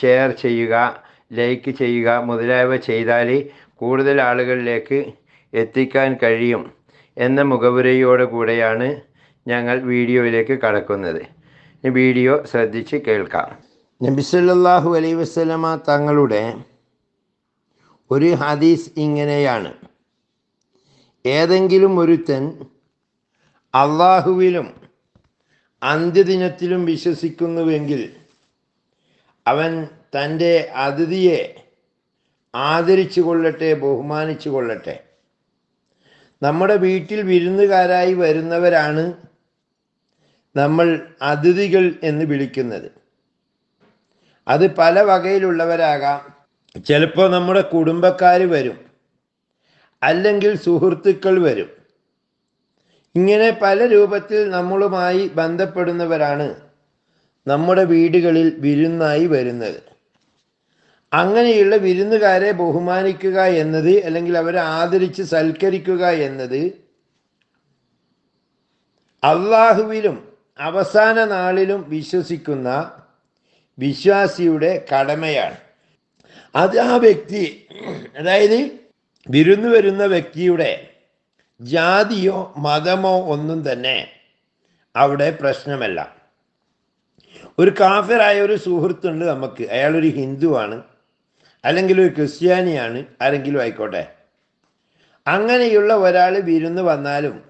Share ചെയ്യുക like ചെയ്യുക മുതലായവ ചെയ്താൽ കൂടുതൽ ആളുകളിലേക്ക് എത്തിക്കാൻ കഴിയും എന്ന മുഖവുരയോടെ കൂടെയാണ് ഞങ്ങൾ വീഡിയോയിലേക്ക് കടക്കുന്നത്. വീഡിയോ ശ്രദ്ധിച്ച് കേൾക്കാം. നബിസല്ലാഹു അലൈ വസ്ലമ തങ്ങളുടെ ഒരു ഹദീസ് ഇങ്ങനെയാണ്. ഏതെങ്കിലും ഒരുത്തൻ അള്ളാഹുവിലും അന്ത്യദിനത്തിലും വിശ്വസിക്കുന്നുവെങ്കിൽ അവൻ തന്റെ അതിഥിയെ ആദരിച്ചു കൊള്ളട്ടെ ബഹുമാനിച്ചു കൊള്ളട്ടെ നമ്മുടെ വീട്ടിൽ വിരുന്നുകാരായി വരുന്നവരാണ് നമ്മൾ അതിഥികൾ എന്ന് വിളിക്കുന്നത്. അത് പല വകയിലുള്ളവരാകാം. ചിലപ്പോൾ നമ്മുടെ കുടുംബക്കാർ വരും. അല്ലെങ്കിൽ സുഹൃത്തുക്കൾ വരും. ഇങ്ങനെ പല രൂപത്തിൽ നമ്മളുമായി ബന്ധപ്പെടുന്നവരാണ് നമ്മുടെ വീടുകളിൽ വിരുന്നായി വരുന്നത്. അങ്ങനെയുള്ള വിരുന്നുകാരെ ബഹുമാനിക്കുക എന്നത് അല്ലെങ്കിൽ അവരെ ആദരിച്ച് സൽക്കരിക്കുക എന്നത് അള്ളാഹുവിലും അവസാന നാളിലും വിശ്വസിക്കുന്ന വിശ്വാസിയുടെ കടമയാണ്. അത് ആ വ്യക്തി അതായത് വിരുന്നു വരുന്ന വ്യക്തിയുടെ ജാതിയോ മതമോ ഒന്നും തന്നെ അവിടെ പ്രശ്നമല്ല. ഒരു കാഫിറായ ഒരു സുഹൃത്തുണ്ട് നമുക്ക്. അയാളൊരു ഹിന്ദുവാണ്. അല്ലെങ്കിൽ ഒരു ക്രിസ്ത്യാനിയാണ്. ആരെങ്കിലും ആയിക്കോട്ടെ. അങ്ങനെയുള്ള ഒരാൾ വിരുന്ന് വന്നാലും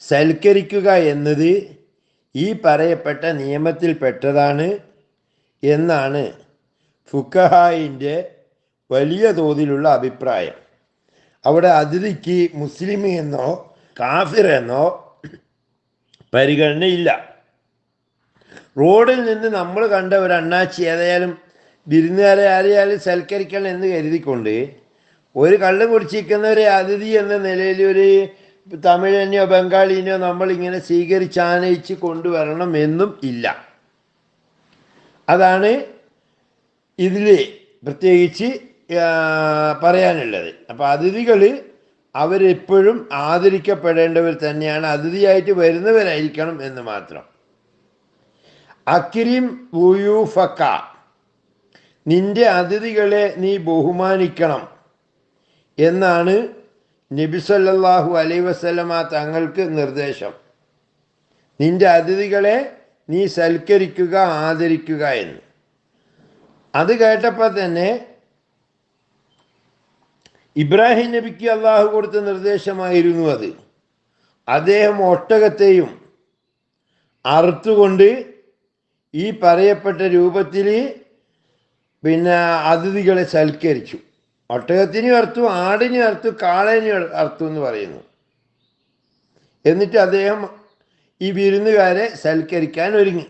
സൽക്കരിക്കുക എന്നത് ഈ പറയപ്പെട്ട നിയമത്തിൽപ്പെട്ടതാണ് എന്നാണ് ഫുക്കഹായിന്റെ വലിയ തോതിലുള്ള അഭിപ്രായം. അവിടെ അതിഥിക്ക് മുസ്ലിം എന്നോ കാഫിർ എന്നോ പരിഗണനയില്ല. റോഡിൽ നിന്ന് നമ്മൾ കണ്ട ഒരു അണ്ണാച്ചി ഏതായാലും വിരുന്നുകാരെ ആരെയാലും സൽക്കരിക്കണം എന്ന് കരുതിക്കൊണ്ട് ഒരു കള്ളും കുടിച്ചിരിക്കുന്നവരെ അതിഥി എന്ന നിലയിൽ ഒരു തമിഴനെയോ ബംഗാളിനെയോ നമ്മൾ ഇങ്ങനെ സ്വീകരിച്ച് ആനയിച്ച് കൊണ്ടുവരണമെന്നും ഇല്ല. അതാണ് ഇതിൽ പ്രത്യേകിച്ച് പറയാനുള്ളത്. അപ്പോൾ അതിഥികൾ അവരെപ്പോഴും ആദരിക്കപ്പെടേണ്ടവർ തന്നെയാണ്. അതിഥിയായിട്ട് വരുന്നവരായിരിക്കണം എന്ന് മാത്രം. അക്കിരിം വുയൂഫക്ക നിന്റെ അതിഥികളെ നീ ബഹുമാനിക്കണം എന്നാണ് നബിസല്ലാഹു അലൈ വസ്ലമ തങ്ങൾക്ക് നിർദ്ദേശം. നിന്റെ അതിഥികളെ നീ സൽക്കരിക്കുക ആദരിക്കുക എന്ന്. അത് കേട്ടപ്പോൾ തന്നെ ഇബ്രാഹിം നബിക്ക് അള്ളാഹു കൊടുത്ത നിർദ്ദേശമായിരുന്നു അത്. അദ്ദേഹം ഒട്ടകത്തെയും അറുത്തുകൊണ്ട് ഈ പറയപ്പെട്ട രൂപത്തിൽ പിന്നെ അതിഥികളെ സൽക്കരിച്ചു. ഒട്ടകത്തിനും അർത്തു ആടിനും അർത്തു കാളേനും അർത്തു എന്ന് പറയുന്നു. എന്നിട്ട് അദ്ദേഹം ഈ വിരുന്നുകാരെ സൽക്കരിക്കാൻ ഒരുങ്ങി.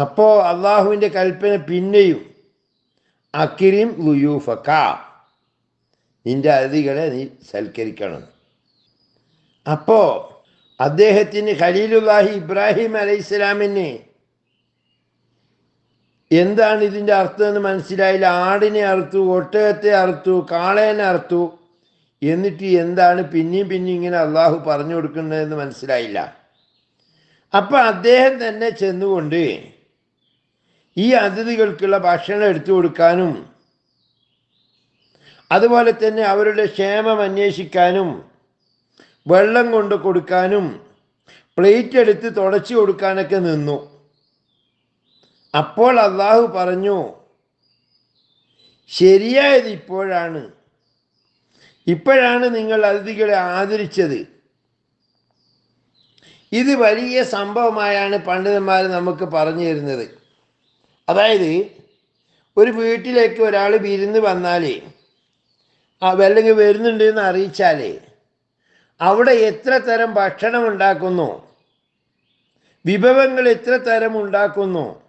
അപ്പോൾ അള്ളാഹുവിന്റെ കൽപ്പന പിന്നെയും അക്കിരിം ലുയൂഫക്ക നിന്റെ അതിഥികളെ നീ സൽക്കരിക്കണം. അപ്പോൾ അദ്ദേഹത്തിന് ഖലീലുല്ലാഹി ഇബ്രാഹിം അലൈഹിസ്സലാമിന് എന്താണ് ഇതിന്റെ അർത്ഥം എന്ന് മനസ്സിലായില്ല. ആടിനെ അറുത്തു ഒട്ടകത്തെ അറുത്തു കാളേനെ അറുത്തു എന്നിട്ട് എന്താണ് പിന്നെയും പിന്നെയും ഇങ്ങനെ അള്ളാഹു പറഞ്ഞു കൊടുക്കുന്നതെന്ന് മനസ്സിലായില്ല. അപ്പം അദ്ദേഹം തന്നെ ചെന്നുകൊണ്ട് ഈ അതിഥികൾക്കുള്ള ഭക്ഷണം എടുത്തു കൊടുക്കാനും അതുപോലെ തന്നെ അവരുടെ ക്ഷേമം അന്വേഷിക്കാനും വെള്ളം കൊണ്ട് കൊടുക്കാനും പ്ലേറ്റ് എടുത്ത് തുടച്ചു കൊടുക്കാനൊക്കെ നിന്നു. അപ്പോൾ അള്ളാഹു പറഞ്ഞു ശരിയായത് ഇപ്പോഴാണ്. ഇപ്പോഴാണ് നിങ്ങൾ അതിഥികളെ ആദരിച്ചത്. ഇത് വലിയ സംഭവമായാണ് പണ്ഡിതന്മാർ നമുക്ക് പറഞ്ഞു തരുന്നത്. അതായത് ഒരു വീട്ടിലേക്ക് ഒരാൾ വിരുന്ന് വന്നാലേ ആ വല്ലെങ്കിൽ വരുന്നുണ്ട് എന്ന് അറിയിച്ചാലേ അവിടെ എത്ര തരം ഭക്ഷണം ഉണ്ടാക്കുന്നു? വിഭവങ്ങൾ എത്ര തരം ഉണ്ടാക്കുന്നു?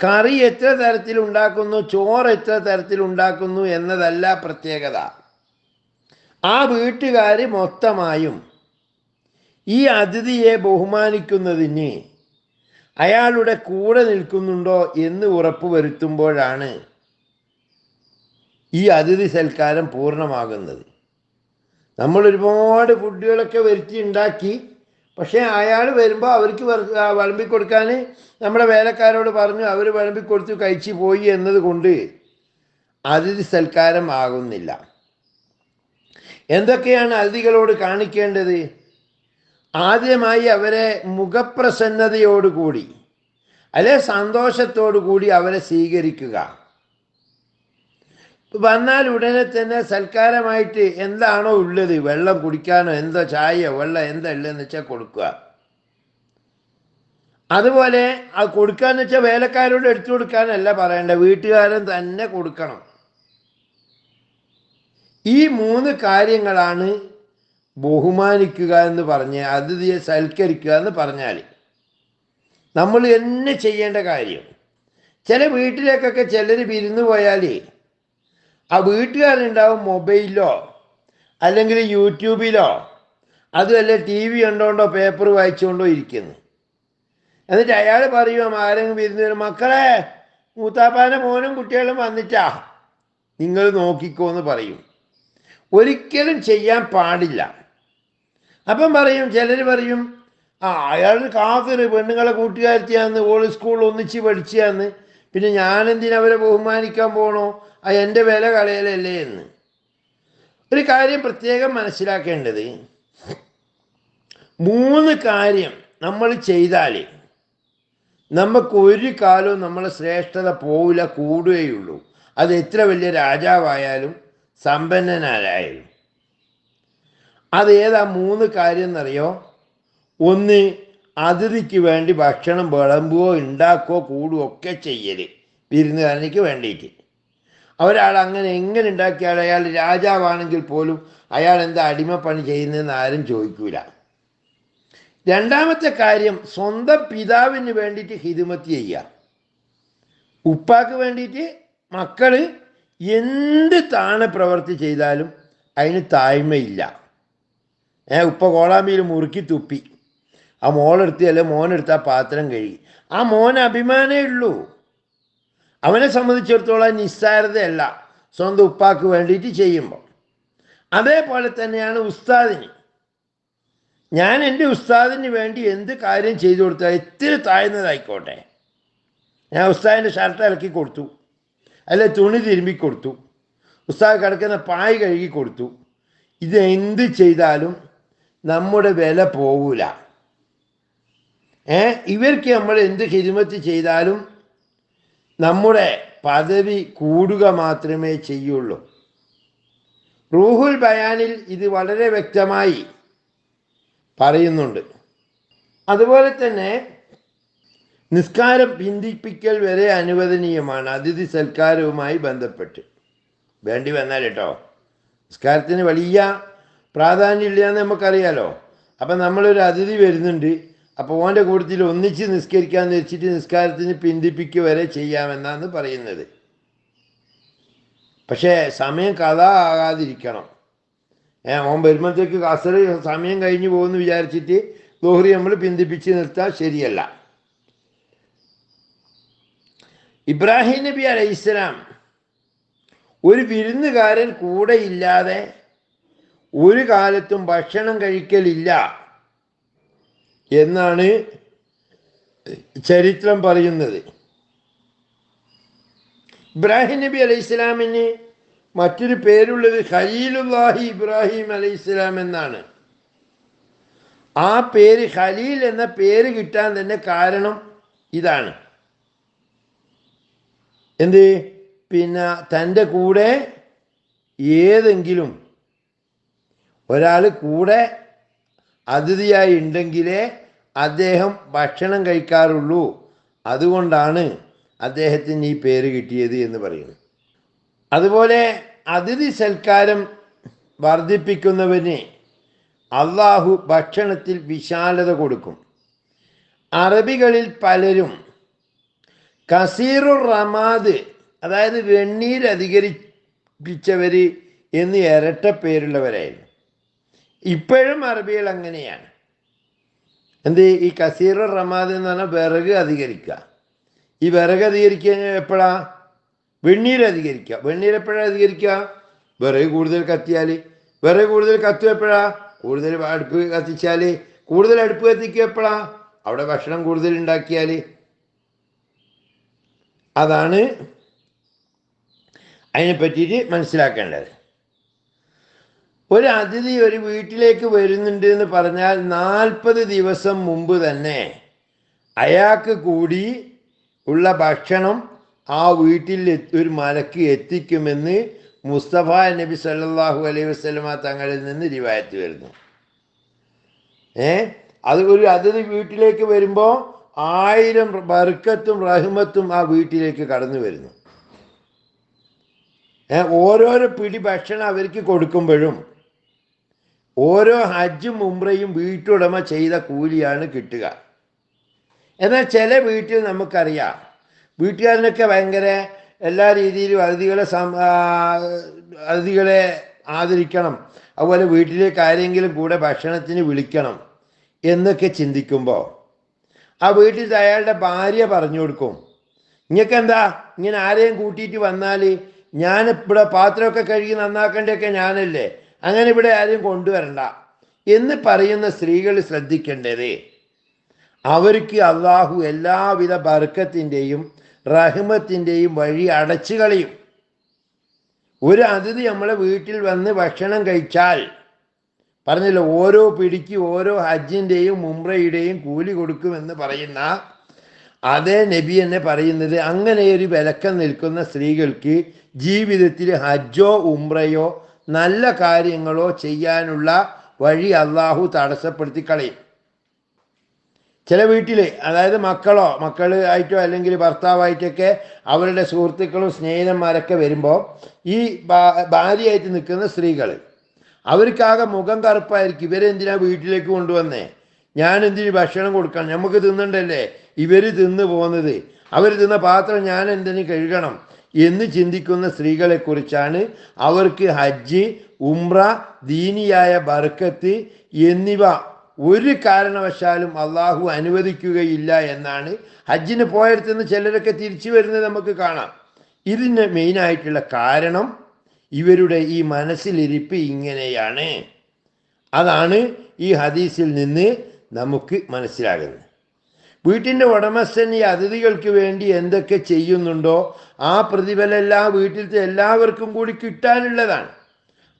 കറി എത്ര തരത്തിൽ ഉണ്ടാക്കുന്നു? ചോറ് എത്ര തരത്തിൽ ഉണ്ടാക്കുന്നു എന്നതല്ല പ്രത്യേകത. ആ വീട്ടുകാർ മൊത്തമായും ഈ അതിഥിയെ ബഹുമാനിക്കുന്നതിന് അയാളുടെ കൂടെ നിൽക്കുന്നുണ്ടോ എന്ന് ഉറപ്പ് വരുത്തുമ്പോഴാണ് ഈ അതിഥി സൽക്കാരം പൂർണമാകുന്നത്. നമ്മൾ ഒരുപാട് ഫുഡുകളൊക്കെ വരുത്തി ഉണ്ടാക്കി. പക്ഷേ അയാൾ വരുമ്പോൾ അവർക്ക് വിളമ്പി കൊടുക്കാൻ നമ്മുടെ വേലക്കാരോട് പറഞ്ഞു അവർ വിളമ്പി കൊടുത്തു കഴിച്ചു പോയി എന്നത് കൊണ്ട് അതിഥി സൽക്കാരം ആകുന്നില്ല. എന്തൊക്കെയാണ് അതിഥികളോട് കാണിക്കേണ്ടത്? ആദ്യമായി അവരെ മുഖപ്രസന്നതയോടുകൂടി അല്ലെ സന്തോഷത്തോടു കൂടി അവരെ സ്വീകരിക്കുക. വന്നാൽ ഉടനെ തന്നെ സൽക്കാരമായിട്ട് എന്താണോ ഉള്ളത്? വെള്ളം കുടിക്കാനോ എന്തോ ചായയോ വെള്ളം എന്താ ഉള്ളതെന്ന് വെച്ചാൽ കൊടുക്കുക. അതുപോലെ ആ കൊടുക്കാന്ന് വെച്ചാൽ വേലക്കാരോട് എടുത്തു കൊടുക്കാനല്ല പറയേണ്ട വീട്ടുകാരൻ തന്നെ കൊടുക്കണം. ഈ മൂന്ന് കാര്യങ്ങളാണ് ബഹുമാനിക്കുക എന്ന് പറഞ്ഞ് അതിഥിയെ സൽക്കരിക്കുക എന്ന് പറഞ്ഞാൽ നമ്മൾ തന്നെ ചെയ്യേണ്ട കാര്യം. ചില വീട്ടിലേക്കൊക്കെ ചിലർ വിരുന്ന് പോയാലേ ആ വീട്ടുകാരുണ്ടാവും മൊബൈലിലോ അല്ലെങ്കിൽ യൂട്യൂബിലോ അതുമല്ല ടി വി കണ്ടോണ്ടോ പേപ്പർ വായിച്ചുകൊണ്ടോ ഇരിക്കുന്നു. എന്നിട്ട് അയാൾ പറയും ആരെങ്കിലും വരുന്നവരും മക്കളെ മൂത്താപ്പാന്റെ മോനും കുട്ടികളും വന്നിട്ടാ. നിങ്ങൾ നോക്കിക്കോ എന്ന് പറയും. ഒരിക്കലും ചെയ്യാൻ പാടില്ല. അപ്പം പറയും ചിലർ പറയും ആ അയാൾ കാഫിർ പെണ്ണുങ്ങളെ കൂട്ടുകാരത്തിയാന്ന് ഓൾ സ്കൂളിൽ ഒന്നിച്ച് പഠിച്ചാന്ന് പിന്നെ ഞാൻ ഞാനെന്തിനു അവരെ ബഹുമാനിക്കാൻ പോണോ? അത് എന്റെ വില കളയലല്ലേ എന്ന്. ഒരു കാര്യം പ്രത്യേകം മനസ്സിലാക്കേണ്ടത്. മൂന്ന് കാര്യം നമ്മൾ ചെയ്താൽ നമുക്ക് ഒരു കാലവും നമ്മളെ ശ്രേഷ്ഠത പോവില്ല കൂടുകയുള്ളൂ. അത് എത്ര വലിയ രാജാവായാലും സമ്പന്നനായാലും അത് ഏതാ മൂന്ന് കാര്യം എന്നറിയോ? ഒന്ന് അതിഥിക്ക് വേണ്ടി ഭക്ഷണം വിളമ്പുകയോ ഉണ്ടാക്കുകയോ കൂടുകയോ ഒക്കെ ചെയ്യൽ വിരുന്നുകാരനിക്ക് വേണ്ടിയിട്ട് ഒരാൾ അങ്ങനെ എങ്ങനെ ഉണ്ടാക്കിയാൽ അയാൾ രാജാവാണെങ്കിൽ പോലും അയാൾ എന്താ അടിമപ്പണി ചെയ്യുന്നതെന്ന് ആരും ചോദിക്കൂല. രണ്ടാമത്തെ കാര്യം സ്വന്തം പിതാവിന് വേണ്ടിയിട്ട് ഹിതുമത്തി ചെയ്യുക ഉപ്പാക്ക് വേണ്ടിയിട്ട് മക്കൾ എന്ത് താണ പ്രവൃത്തി ചെയ്താലും അതിന് താഴ്മയില്ല. ഏ ഉപ്പ കോളാമ്പിയിൽ മുറുക്കി തുപ്പി. ആ മോളെടുത്ത് അല്ലെ മോനെടുത്ത് ആ പാത്രം കഴുകി. ആ മോൻ അഭിമാനേ ഉള്ളൂ. അവനെ സംബന്ധിച്ചിടത്തോളം നിസ്സാരതയല്ല. സ്വന്തം ഉപ്പാക്ക് വേണ്ടിയിട്ട് ചെയ്യുമ്പോൾ. അതേപോലെ തന്നെയാണ് ഉസ്താദിന്. ഞാൻ എന്റെ ഉസ്താദിന് വേണ്ടി എന്ത് കാര്യം ചെയ്തു കൊടുത്താൽ ഇത്തിരി താഴ്ന്നതായിക്കോട്ടെ. ഞാൻ ഉസ്താദിന്റെ ഷർട്ട് ഇളക്കി കൊടുത്തു. അല്ലെ തുണി തിരുമ്പി കൊടുത്തു. ഉസ്താദ് കിടക്കുന്ന പായ് കഴുകി കൊടുത്തു. ഇത് എന്ത് ചെയ്താലും നമ്മുടെ വില പോകൂല ഏ? ഇവർക്ക് നമ്മൾ എന്ത് ഹിരുമത്ത് ചെയ്താലും നമ്മുടെ പദവി കൂടുക മാത്രമേ ചെയ്യുള്ളൂ. റൂഹുൽ ബയാനിൽ ഇത് വളരെ വ്യക്തമായി പറയുന്നുണ്ട്. അതുപോലെ തന്നെ നിസ്കാരം പിന്തിപ്പിക്കൽ വരെ അനുവദനീയമാണ്. അതിഥി സൽക്കാരവുമായി ബന്ധപ്പെട്ട്. വേണ്ടി വന്നാൽ കേട്ടോ. നിസ്കാരത്തിന് വലിയ പ്രാധാന്യമില്ല എന്ന് നമുക്കറിയാലോ. അപ്പം നമ്മളൊരു അതിഥി വരുന്നുണ്ട്. അപ്പോൾ ഓന്റെ കൂട്ടത്തിൽ ഒന്നിച്ച് നിസ്കരിക്കാന്ന് വെച്ചിട്ട് നിസ്കാരത്തിന് പിന്തിപ്പിക്കുക വരെ ചെയ്യാമെന്നാണ് പറയുന്നത്. പക്ഷേ സമയം കഥ ആകാതിരിക്കണം ഏ ഓൻ വരുമ്പോഴത്തേക്ക് കസറ് സമയം കഴിഞ്ഞു പോകുമെന്ന് വിചാരിച്ചിട്ട് ദോഹറി നമ്മൾ പിന്തിപ്പിച്ച് നിർത്താൻ ശരിയല്ല. ഇബ്രാഹിം നബി അലൈഹിസ്സലാം ഒരു വിരുന്നുകാരൻ കൂടെ ഇല്ലാതെ ഒരു കാലത്തും ഭക്ഷണം കഴിക്കലില്ല. എന്നാണ് ചരിത്രം പറയുന്നത്. ഇബ്രാഹിം നബി അലൈഹി ഇസ്ലാമിന് മറ്റൊരു പേരുള്ളത് ഖലീലുല്ലാഹി ഇബ്രാഹിം അലൈഹി ഇസ്ലാം എന്നാണ്. ആ പേര് ഖലീൽ എന്ന പേര് കിട്ടാൻ തന്നെ കാരണം ഇതാണ്. എന്ത്? പിന്നെ തന്റെ കൂടെ ഏതെങ്കിലും ഒരാൾ കൂടെ അതിഥിയായി ഉണ്ടെങ്കിലേ അദ്ദേഹം ഭക്ഷണം കഴിക്കാറുള്ളൂ. അതുകൊണ്ടാണ് അദ്ദേഹത്തിന് ഈ പേര് കിട്ടിയത് എന്ന് പറയുന്നു അതുപോലെ അതിഥി സൽക്കാരം വർദ്ധിപ്പിക്കുന്നവന് അള്ളാഹു ഭക്ഷണത്തിൽ വിശാലത കൊടുക്കും. അറബികളിൽ പലരും കസീറു റമാദ് അതായത് വെണ്ണീര് അധികരിപ്പിച്ചവർ എന്ന് ഇരട്ട പേരുള്ളവരായിരുന്നു. ഇപ്പോഴും അറബികൾ അങ്ങനെയാണ്. എന്ത് ഈ കസീർ റമാദ് എന്ന് പറഞ്ഞാൽ വിറക് അധികരിക്കുക. ഈ വിറക് അധികരിക്കുക എപ്പോഴാ? വെണ്ണീര് അധികരിക്കുക. വെണ്ണീര് എപ്പോഴാ അധികരിക്കുക? വിറക് കൂടുതൽ കത്തിയാൽ വിറക് കൂടുതൽ കത്തുക എപ്പോഴാ? കൂടുതൽ അടുപ്പ് കത്തിച്ചാൽ കൂടുതൽ അടുപ്പ് കത്തിക്കുക എപ്പോഴാ? അവിടെ ഭക്ഷണം കൂടുതൽ ഉണ്ടാക്കിയാൽ അതാണ് അതിനെ പറ്റിയിട്ട് മനസ്സിലാക്കേണ്ടത്. ഒരു അതിഥി ഒരു വീട്ടിലേക്ക് വരുന്നുണ്ട് എന്ന് പറഞ്ഞാൽ നാൽപ്പത് ദിവസം മുമ്പ് തന്നെ അയാൾക്ക് കൂടി ഉള്ള ഭക്ഷണം ആ വീട്ടിൽ ഒരു മലക്ക് എത്തിക്കുമെന്ന് മുസ്തഫ നബി സല്ലാഹു അലൈഹി വസ്ലമ തങ്ങളിൽ നിന്ന് റിവായത്ത് വരുന്നു. ഏ? അത് ഒരു അതിഥി വീട്ടിലേക്ക് വരുമ്പോൾ ആയിരം ബർക്കത്തും റഹ്മത്തും ആ വീട്ടിലേക്ക് കടന്നു വരുന്നു. ഓരോരോ പിടി ഭക്ഷണം അവർക്ക് കൊടുക്കുമ്പോഴും ഓരോ ഹജ്ജും ഉംറയും വീട്ടുടമ ചെയ്ത കൂലിയാണ് കിട്ടുക. എന്നാൽ ചില വീട്ടിൽ നമുക്കറിയാം. വീട്ടുകാരനൊക്കെ ഭയങ്കര എല്ലാ രീതിയിലും അതിഥികളെ അതിഥികളെ ആദരിക്കണം. അതുപോലെ വീട്ടിലേക്ക് ആരെങ്കിലും കൂടെ ഭക്ഷണത്തിന് വിളിക്കണം എന്നൊക്കെ ചിന്തിക്കുമ്പോൾ ആ വീട്ടിൽ അയാളുടെ ഭാര്യ പറഞ്ഞു കൊടുക്കും. ഇങ്ങക്ക് എന്താ? ഇങ്ങനെ ആരെയും കൂട്ടിയിട്ട് വന്നാൽ ഞാൻ ഇവിടെ പാത്രമൊക്കെ കഴുകി നന്നാക്കേണ്ടതൊക്കെ ഞാനല്ലേ? അങ്ങനെ ഇവിടെ ആരും കൊണ്ടുവരണ്ട. എന്ന് പറയുന്ന സ്ത്രീകൾ ശ്രദ്ധിക്കേണ്ടത് അവർക്ക് അള്ളാഹു എല്ലാവിധ ബർക്കത്തിന്റെയും റഹ്മത്തിന്റെയും വഴി അടച്ചു കളയും. ഒരു അതിഥി നമ്മളെ വീട്ടിൽ വന്ന് ഭക്ഷണം കഴിച്ചാൽ പറഞ്ഞില്ല ഓരോ പിടിക്ക് ഓരോ ഹജ്ജിന്റെയും മുംറയുടെയും കൂലി കൊടുക്കുമെന്ന് പറയുന്ന അതേ നബി എന്നെ പറയുന്നത് അങ്ങനെ ഒരു വിലക്കം നിൽക്കുന്ന സ്ത്രീകൾക്ക് ജീവിതത്തിൽ ഹജ്ജോ ഉംറയോ നല്ല കാര്യങ്ങളോ ചെയ്യാനുള്ള വഴി അള്ളാഹു തടസ്സപ്പെടുത്തി കളയും. ചില വീട്ടിൽ അതായത് മക്കളോ മക്കൾ ആയിട്ടോ അല്ലെങ്കിൽ ഭർത്താവായിട്ടൊക്കെ അവരുടെ സുഹൃത്തുക്കളും സ്നേഹിതന്മാരൊക്കെ വരുമ്പോൾ ഈ ഭാര്യയായിട്ട് നിൽക്കുന്ന സ്ത്രീകൾ അവർക്കാകെ മുഖം കറുപ്പായിരിക്കും. ഇവരെന്തിനാ വീട്ടിലേക്ക് കൊണ്ടുവന്നേ? ഞാൻ എന്തിന് ഭക്ഷണം കൊടുക്കണം? നമുക്ക് തിന്നണ്ടല്ലേ? ഇവർ തിന്നു പോകുന്നത് അവർ തിന്ന പാത്രം ഞാൻ എന്തിനു കഴുകണം? എന്ന് ചിന്തിക്കുന്ന സ്ത്രീകളെക്കുറിച്ചാണ് അവർക്ക് ഹജ്ജ് ഉംറ ദീനിയായ ബർക്കത്ത് എന്നിവ ഒരു കാരണവശാലും അള്ളാഹു അനുവദിക്കുകയില്ല എന്നാണ്. ഹജ്ജിന് പോയടത്തുനിന്ന് ചിലരൊക്കെ തിരിച്ചു വരുന്നത് നമുക്ക് കാണാം. ഇതിന് മെയിനായിട്ടുള്ള കാരണം ഇവരുടെ ഈ മനസ്സിലിരിപ്പ് ഇങ്ങനെയാണ്. അതാണ് ഈ ഹദീസിൽ നിന്ന് നമുക്ക് മനസ്സിലാകുന്നത്. വീട്ടിന്റെ ഉടമസ്ഥൻ ഈ അതിഥികൾക്ക് വേണ്ടി എന്തൊക്കെ ചെയ്യുന്നുണ്ടോ ആ പ്രതിഫലം എല്ലാ വീട്ടിലത്തെ എല്ലാവർക്കും കൂടി കിട്ടാനുള്ളതാണ്.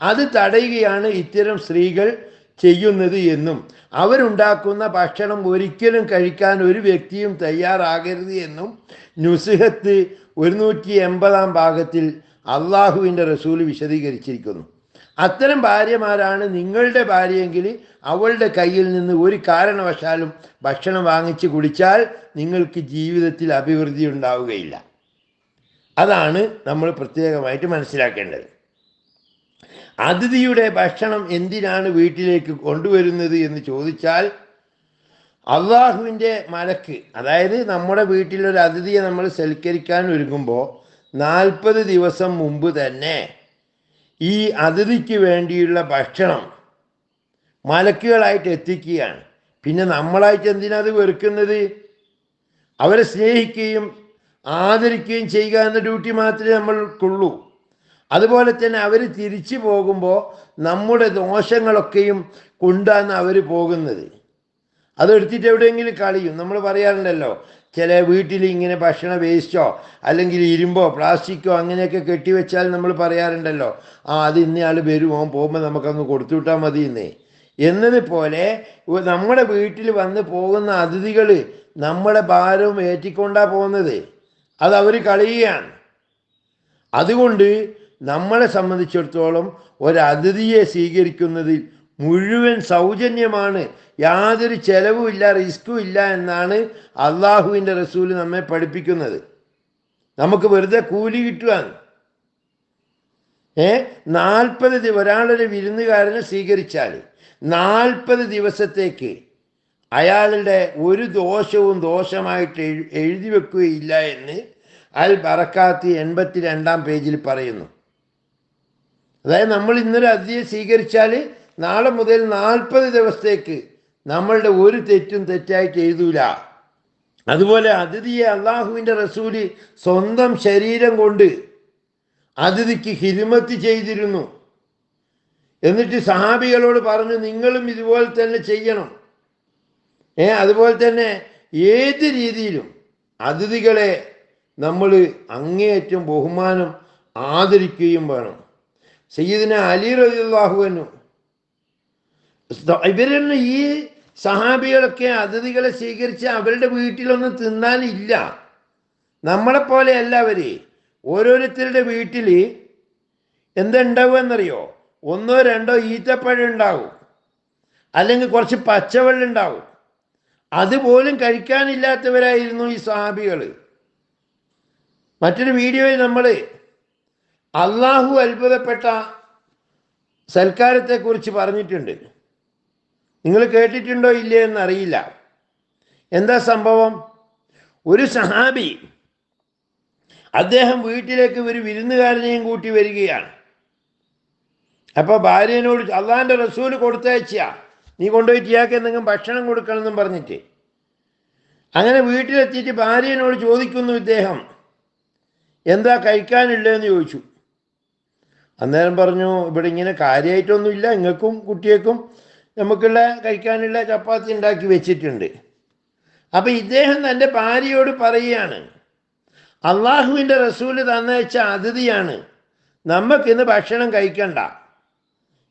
അത് തടയുകയാണ് ഇത്തരം സ്ത്രീകൾ ചെയ്യുന്നത് എന്നും. അവരുണ്ടാക്കുന്ന ഭക്ഷണം ഒരിക്കലും കഴിക്കാൻ ഒരു വ്യക്തിയും തയ്യാറാകരുത് എന്നും നുസിഹത്ത് ഒരുന്നൂറ്റി എൺപതാം ഭാഗത്തിൽ അള്ളാഹുവിന്റെ റസൂൽ വിശദീകരിച്ചിരിക്കുന്നു. അത്തരം ഭാര്യമാരാണ് നിങ്ങളുടെ ഭാര്യയെങ്കിൽ അവളുടെ കയ്യിൽ നിന്ന് ഒരു കാരണവശാലും ഭക്ഷണം വാങ്ങിച്ച് കുടിച്ചാൽ നിങ്ങൾക്ക് ജീവിതത്തിൽ അഭിവൃദ്ധി ഉണ്ടാവുകയില്ല. അതാണ് നമ്മൾ പ്രത്യേകമായിട്ട് മനസ്സിലാക്കേണ്ടത്. അതിഥിയുടെ ഭക്ഷണം എന്തിനാണ് വീട്ടിലേക്ക് കൊണ്ടുവരുന്നത് എന്ന് ചോദിച്ചാൽ അള്ളാഹുവിന്റെ മലക്ക് അതായത് നമ്മുടെ വീട്ടിലൊരു അതിഥിയെ നമ്മൾ സൽക്കരിക്കാൻ ഒരുങ്ങുമ്പോൾ നാൽപ്പത് ദിവസം മുമ്പ് തന്നെ ഈ അതിഥിക്ക് വേണ്ടിയുള്ള ഭക്ഷണം മലക്കുകളായിട്ട് എത്തിക്കുകയാണ് പിന്നെ നമ്മളായിട്ട് എന്തിനാ അത് വെറുക്കുന്നത്? അവരെ സ്നേഹിക്കുകയും ആദരിക്കുകയും ചെയ്യുക എന്ന ഡ്യൂട്ടി മാത്രമേ നമ്മൾക്കുള്ളൂ. അതുപോലെ തന്നെ അവർ തിരിച്ചു പോകുമ്പോൾ നമ്മുടെ ദോഷങ്ങളൊക്കെയും കൊണ്ടാണ് അവർ പോകുന്നത്. അതെടുത്തിട്ട് എവിടെയെങ്കിലും കളിയും. നമ്മൾ പറയാറുണ്ടല്ലോ ചില വീട്ടിൽ ഇങ്ങനെ ഭക്ഷണ വേസ്റ്റോ അല്ലെങ്കിൽ ഇരുമ്പോ പ്ലാസ്റ്റിക്കോ അങ്ങനെയൊക്കെ കെട്ടിവെച്ചാൽ നമ്മൾ പറയാറുണ്ടല്ലോ ആ അത് ഇന്നയാൾ വരും ഓൻ പോകുമ്പോൾ നമുക്കങ്ങ് കൊടുത്തു വിട്ടാൽ മതി എന്നേ എന്നതുപോലെ നമ്മുടെ വീട്ടിൽ വന്ന് പോകുന്ന അതിഥികൾ നമ്മുടെ ഭാരവും ഏറ്റിക്കൊണ്ടാ പോകുന്നത്. അത് അവർ കളയുകയാണ്. അതുകൊണ്ട് നമ്മളെ സംബന്ധിച്ചിടത്തോളം ഒരതിഥിയെ സ്വീകരിക്കുന്നതിൽ മുഴുവൻ സൗജന്യമാണ്. യാതൊരു ചെലവും ഇല്ല റിസ്ക്കും ഇല്ല എന്നാണ് അള്ളാഹുവിന്റെ റസൂൽ നമ്മെ പഠിപ്പിക്കുന്നത്. നമുക്ക് വെറുതെ കൂലി കിട്ടുകയാണ് ഏ? നാൽപ്പത് ഒരാളൊരു വിരുന്നുകാരനെ സ്വീകരിച്ചാൽ നാൽപ്പത് ദിവസത്തേക്ക് അയാളുടെ ഒരു ദോഷവും ദോഷമായിട്ട് എഴുതി വെക്കുകയില്ല എന്ന് അൽ ബറക്കാത്തി എൺപത്തി രണ്ടാം പേജിൽ പറയുന്നു. അതായത് നമ്മൾ ഇന്നൊരു അതിഥിയെ സ്വീകരിച്ചാൽ നാളെ മുതൽ നാൽപ്പത് ദിവസത്തേക്ക് നമ്മളുടെ ഒരു തെറ്റും തെറ്റായിട്ട് എഴുതൂല അതുപോലെ അതിഥിയെ അള്ളാഹുവിന്റെ റസൂൽ സ്വന്തം ശരീരം കൊണ്ട് അതിഥിക്ക് ഹിരുമത്ത് ചെയ്തിരുന്നു. എന്നിട്ട് സഹാബികളോട് പറഞ്ഞു നിങ്ങളും ഇതുപോലെ തന്നെ ചെയ്യണം. ഏ അതുപോലെ തന്നെ ഏത് രീതിയിലും അതിഥികളെ നമ്മൾ അങ്ങേയറ്റം ബഹുമാനം ആദരിക്കുകയും വേണം. സയ്യിദിന അലി റലിള്ളാഹുവനു ഇവരൊന്നും ഈ സഹാബികളൊക്കെ അതിഥികളെ സ്വീകരിച്ച് അവരുടെ വീട്ടിലൊന്നും തിന്നാനില്ല. നമ്മളെപ്പോലെയല്ല അവർ. ഓരോരുത്തരുടെ വീട്ടിൽ എന്തുണ്ടാവുക എന്നറിയോ ഒന്നോ രണ്ടോ ഈത്തപ്പഴം ഉണ്ടാവും. അല്ലെങ്കിൽ കുറച്ച് പച്ചവെള്ളം ഉണ്ടാവും. അതുപോലും കഴിക്കാനില്ലാത്തവരായിരുന്നു ഈ സഹാബികൾ മറ്റൊരു വീഡിയോയിൽ നമ്മൾ അള്ളാഹു അത്ഭുതപ്പെട്ട സൽക്കാരത്തെക്കുറിച്ച് പറഞ്ഞിട്ടുണ്ട്. നിങ്ങൾ കേട്ടിട്ടുണ്ടോ ഇല്ലേ എന്നറിയില്ല. എന്താ സംഭവം? ഒരു സഹാബി അദ്ദേഹം വീട്ടിലേക്ക് ഒരു വിരുന്നുകാരനെയും കൂട്ടി വരികയാണ്. അപ്പോൾ ഭാര്യനോട് അള്ളാഹിന്റെ റസൂൽ കൊടുത്തയച്ചാ നീ കൊണ്ടുപോയിട്ട് ഇയാൾക്ക് എന്തെങ്കിലും ഭക്ഷണം കൊടുക്കണമെന്നും പറഞ്ഞിട്ട്. അങ്ങനെ വീട്ടിലെത്തിയിട്ട് ഭാര്യനോട് ചോദിക്കുന്നു ഇദ്ദേഹം എന്താ കഴിക്കാനുള്ളതെന്ന് ചോദിച്ചു. അന്നേരം പറഞ്ഞു ഇവിടെ ഇങ്ങനെ കാര്യമായിട്ടൊന്നുമില്ല നിങ്ങൾക്കും കുട്ടിയേക്കും നമുക്കുള്ള കഴിക്കാനുള്ള ചപ്പാത്തി ഉണ്ടാക്കി വെച്ചിട്ടുണ്ട്. അപ്പം ഇദ്ദേഹം തന്റെ ഭാര്യയോട് പറയുകയാണ് അള്ളാഹുവിന്റെ റസൂൽ തന്നയച്ച അതിഥിയാണ്. നമുക്കിന്ന് ഭക്ഷണം കഴിക്കണ്ട.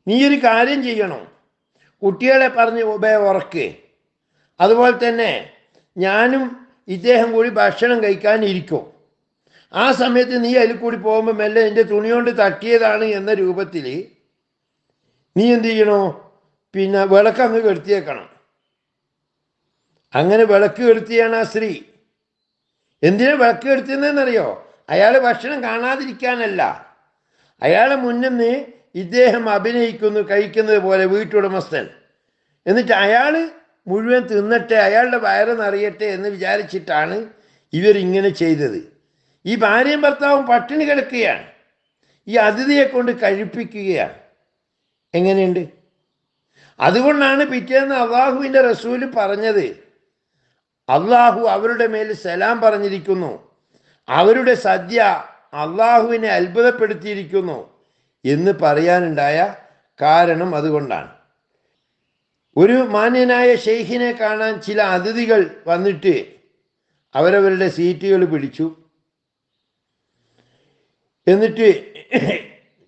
നീ ഒരു കാര്യം ചെയ്യണം. കുട്ടികളെ പറഞ്ഞ് ഉപേ ഉറക്ക്. അതുപോലെ തന്നെ ഞാനും ഇദ്ദേഹം കൂടി ഭക്ഷണം കഴിക്കാനിരിക്കും. ആ സമയത്ത് നീ അതിൽ കൂടി പോകുമ്പോൾ മെല്ലെ എന്റെ തുണി കൊണ്ട് തട്ടിയതാണ് എന്ന രൂപത്തിൽ നീ എന്ത് ചെയ്യണോ? പിന്നെ വിളക്ക് അങ്ങ് കെടുത്തിയേക്കണം. അങ്ങനെ വിളക്ക് കെടുത്തിയാണ് ആ സ്ത്രീ. എന്തിനാ വിളക്ക് കെടുത്തുന്നതെന്നറിയോ അയാൾ ഭക്ഷണം കാണാതിരിക്കാനല്ല. അയാളെ മുന്നിൽ നിന്ന് ഇദ്ദേഹം അഭിനയിക്കുന്നു കഴിക്കുന്നത് പോലെ വീട്ടുടമസ്ഥൻ. എന്നിട്ട് അയാൾ മുഴുവൻ തിന്നട്ടെ അയാളുടെ വയറ് നിറയട്ടെ എന്ന് വിചാരിച്ചിട്ടാണ് ഇവരിങ്ങനെ ചെയ്തത്. ഈ ഭാര്യയും ഭർത്താവും പട്ടിണി കിടക്കുകയാണ്. ഈ അതിഥിയെ കൊണ്ട് കഴിപ്പിക്കുകയാണ്. എങ്ങനെയുണ്ട്? അതുകൊണ്ടാണ് പിറ്റേന്ന് അള്ളാഹുവിന്റെ റസൂൽ പറഞ്ഞത്. അള്ളാഹു അവരുടെ മേൽ സലാം പറഞ്ഞിരിക്കുന്നു. അവരുടെ സദ്യ അള്ളാഹുവിനെ അത്ഭുതപ്പെടുത്തിയിരിക്കുന്നു എന്ന് പറയാനുണ്ടായ കാരണം അതുകൊണ്ടാണ്. ഒരു മാന്യനായ ഷെയ്ഖിനെ കാണാൻ ചില അതിഥികൾ വന്നിട്ട് അവരവരുടെ സീറ്റുകൾ പിടിച്ചു. എന്നിട്ട്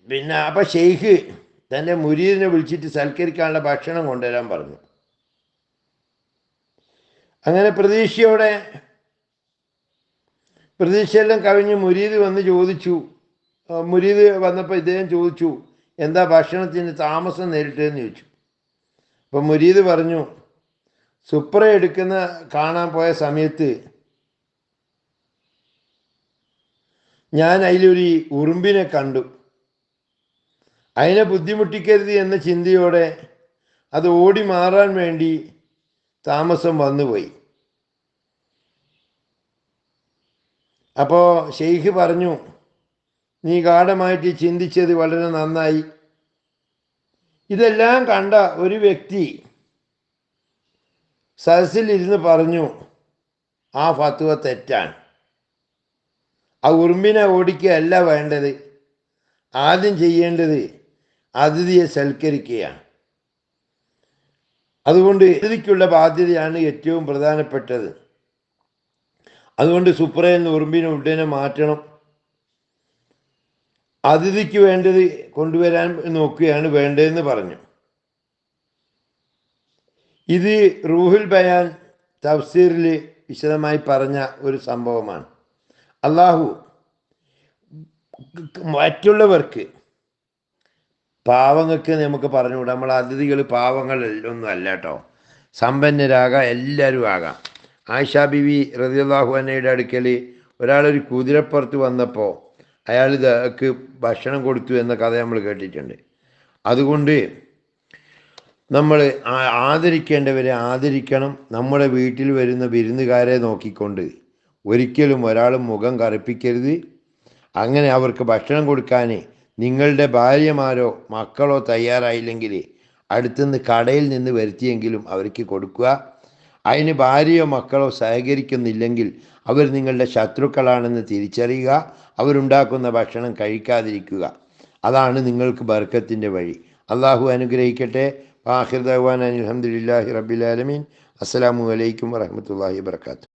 പിന്നെ അപ്പം ഷെയ്ഖ് തന്റെ മുരീദിനെ വിളിച്ചിട്ട് സൽക്കരിക്കാനുള്ള ഭക്ഷണം കൊണ്ടുവരാൻ പറഞ്ഞു. അങ്ങനെ പ്രതീക്ഷയോടെ പ്രതീക്ഷയെല്ലാം കവിഞ്ഞ് മുരീദ് വന്ന് ചോദിച്ചു. മുരീദ് വന്നപ്പോൾ ഇദ്ദേഹം ചോദിച്ചു എന്താ ഭക്ഷണത്തിന് താമസം നേരിട്ടെന്ന് ചോദിച്ചു. അപ്പം മുരീദ് പറഞ്ഞു സുപ്ര എടുക്കുന്ന കാണാൻ പോയ സമയത്ത് ഞാൻ അതിലൊരു ഉറുമ്പിനെ കണ്ടു. അതിനെ ബുദ്ധിമുട്ടിക്കരുത് എന്ന ചിന്തയോടെ അത് ഓടി മാറാൻ വേണ്ടി താമസം വന്നുപോയി. അപ്പോൾ ഷെയ്ഖ് പറഞ്ഞു നീ ഗാഠമായിട്ട് ചിന്തിച്ചത് വളരെ നന്നായി. ഇതെല്ലാം കണ്ട ഒരു വ്യക്തി സദസ്സിൽ ഇരുന്ന് പറഞ്ഞു ആ ഫത്വ തെറ്റാണ്. ആ ഉറുമ്പിനെ ഓടിക്കുകയല്ല വേണ്ടത്. ആദ്യം ചെയ്യേണ്ടത് അതിഥിയെ സൽക്കരിക്കുകയാണ്. അതുകൊണ്ട് അതിഥിക്കുള്ള ബാധ്യതയാണ് ഏറ്റവും പ്രധാനപ്പെട്ടത്. അതുകൊണ്ട് സുപ്രയെന്ന് ഉറുമ്പിനെ ഉടനെ മാറ്റണം. അതിഥിക്ക് വേണ്ടത് കൊണ്ടുവരാൻ നോക്കുകയാണ് വേണ്ടതെന്ന് പറഞ്ഞു. ഇത് റൂഹുൽ ബയാൻ തഫ്സീറിൽ വിശദമായി പറഞ്ഞ ഒരു സംഭവമാണ്. അള്ളാഹു മറ്റുള്ളവർക്ക് പാവങ്ങൾക്ക് നമുക്ക് പറഞ്ഞുകൂടാ നമ്മൾ അതിഥികൾ പാവങ്ങൾ ഒന്നും അല്ല കേട്ടോ. സമ്പന്നരാകാം എല്ലാവരും ആകാം. ആയിഷ ബിവി റതിയുള്ളാഹു അന്നയുടെ അടുക്കൽ ഒരാളൊരു കുതിരപ്പുറത്ത് വന്നപ്പോൾ അയാൾ ഇതൊക്കെ ഭക്ഷണം കൊടുത്തു എന്ന കഥ നമ്മൾ കേട്ടിട്ടുണ്ട്. അതുകൊണ്ട് നമ്മൾ ആദരിക്കേണ്ടവരെ ആദരിക്കണം. നമ്മുടെ വീട്ടിൽ വരുന്ന വിരുന്നുകാരെ നോക്കിക്കൊണ്ട് ഒരിക്കലും ഒരാളും മുഖം കറുപ്പിക്കരുത്. അങ്ങനെ അവർക്ക് ഭക്ഷണം കൊടുക്കാൻ നിങ്ങളുടെ ഭാര്യമാരോ മക്കളോ തയ്യാറായില്ലെങ്കിൽ അടുത്തുനിന്ന് കടയിൽ നിന്ന് വരുത്തിയെങ്കിലും അവർക്ക് കൊടുക്കുക. അതിന് ഭാര്യയോ മക്കളോ സഹകരിക്കുന്നില്ലെങ്കിൽ അവർ നിങ്ങളുടെ ശത്രുക്കളാണെന്ന് തിരിച്ചറിയുക. അവരുണ്ടാക്കുന്ന ഭക്ഷണം കഴിക്കാതിരിക്കുക. അതാണ് നിങ്ങൾക്ക് ബർക്കത്തിന്റെ വഴി. അള്ളാഹു അനുഗ്രഹിക്കട്ടെ. ആഹിർ ദവാൻ അലഹമുല്ലാഹി റബിലാലമീൻ അസ്സാം വലൈക്കും വറഹമത്തല്ലാഹി വർക്കാത്തു